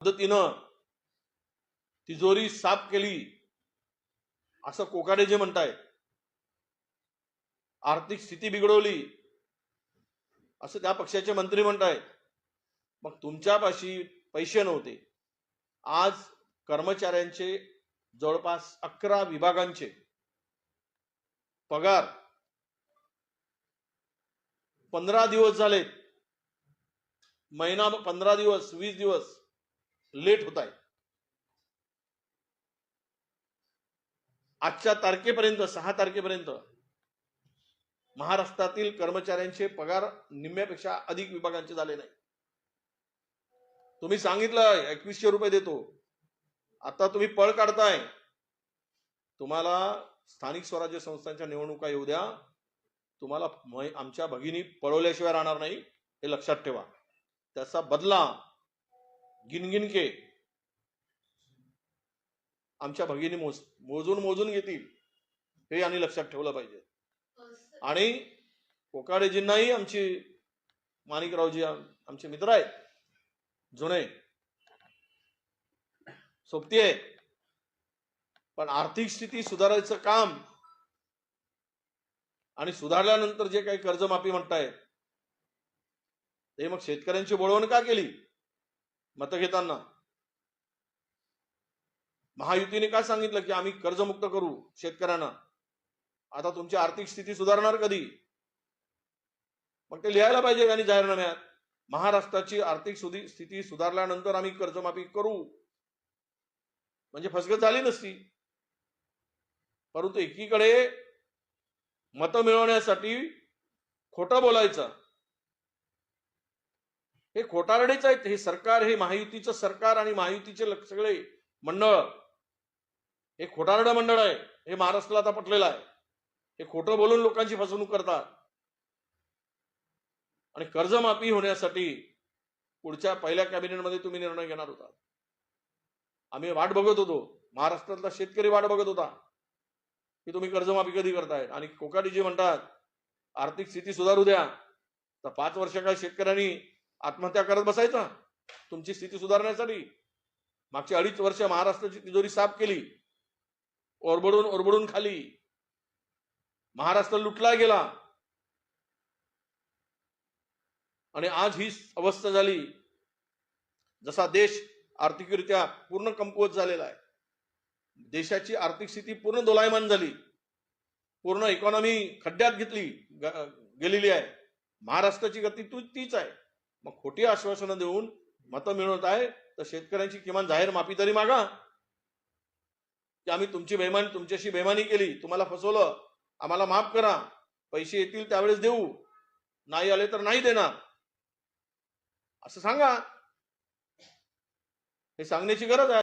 पद्धतीनं तिजोरी साफ केली. असं कोकाडे जे म्हणताय. आर्थिक स्थिती बिघडवली. असं त्या पक्षाचे मंत्री म्हणताय. मग तुमच्यापाशी पैसे नव्हते. आज कर्मचाऱ्यांचे जवळपास अकरा विभागांचे पगार पंधरा दिवस झालेत. महिना पंधरा दिवस वीस दिवस. लेट होत आहे. आजच्या तारखेपर्यंत सहा तारखेपर्यंत महाराष्ट्रातील कर्मचाऱ्यांचे पगार निम्म्यापेक्षा अधिक विभागांचे झाले नाही. तुम्ही सांगितलं एकवीसशे रुपये देतो. आता तुम्ही पळ काढताय. तुम्हाला स्थानिक स्वराज्य संस्थांच्या निवडणुका येऊ द्या. तुम्हाला आमच्या भगिनी पळवल्याशिवाय राहणार नाही हे लक्षात ठेवा. त्याचा बदला गिनगिनके आमच्या भगिनी मोज मोजून मोजून घेतील. हे आम्ही लक्षात ठेवलं पाहिजे. आणि कोकाडेजींनाही आमची माणिकरावजी आमचे मित्र आहेत. जुने. सोबती आहे. पण आर्थिक स्थिती सुधारायचं काम आणि सुधारल्यानंतर जे काही कर्जमाफी म्हणतायत ते मग शेतकऱ्यांची बोळवण का केली? मतं घेताना. महायुतीने काय सांगितलं की आम्ही कर्जमुक्त करू शेतकऱ्यांना? आता तुमची आर्थिक स्थिती सुधारणार कधी? मग ते लिहायला पाहिजे आणि जाहीरनाम्यात महाराष्ट्राची आर्थिक सुधी- स्थिती सुधारल्यानंतर आम्ही कर्जमाफी करू. म्हणजे फसगत झाली नसती. परंतु एकीकडे मतं मिळवण्यासाठी खोटं बोलायचं. हे खोटारडेच आहेत. हे सरकार हे महायुतीचं सरकार आणि महायुतीचे सगळे मंडळ. हे खोटारड मंडळ आहे. हे महाराष्ट्राला आता पटलेलं आहे. हे खोटं बोलून लोकांची फसवणूक करतात. आणि कर्जमाफी होण्यासाठी पुढच्या पहिल्या कॅबिनेटमध्ये तुम्ही निर्णय घेणार होता आम्ही वाट बघत होतो. महाराष्ट्रातला शेतकरी वाट बघत होता. की तुम्ही कर्जमाफी कधी करताय? आणि कोकाडीजी म्हणतात आर्थिक स्थिती सुधारू द्या. तर पाच वर्ष काय शेतकऱ्यांनी आत्महत्या करत बसायचा. तुमची स्थिती सुधारण्यासाठी. मागची अडीच वर्ष महाराष्ट्राची तिजोरी साफ केली. ओरबडून ओरबडून खाली. महाराष्ट्र लुटला गेला. आणि आज ही अवस्था झाली. जसा देश आर्थिकरित्या पूर्ण कमकुवत झालेला आहे. देशाची आर्थिक स्थिती पूर्ण दोलायमान झाली. पूर्ण इकॉनॉमी खड्ड्यात घेतली गेलेली आहे. महाराष्ट्राची गती तू तीच आहे. मग खोटी आश्वासनं देऊन मतं मिळवत आहे तर शेतकऱ्यांची किमान जाहीर माफी तरी मागा. की आम्ही तुमची बेमानी तुमच्याशी बेमानी केली तुम्हाला फसवलं आम्हाला माफ करा पैसे येतील त्यावेळेस देऊ. नाही आले तर नाही देणार. असं सांगा. हे सांगण्याची गरज आहे.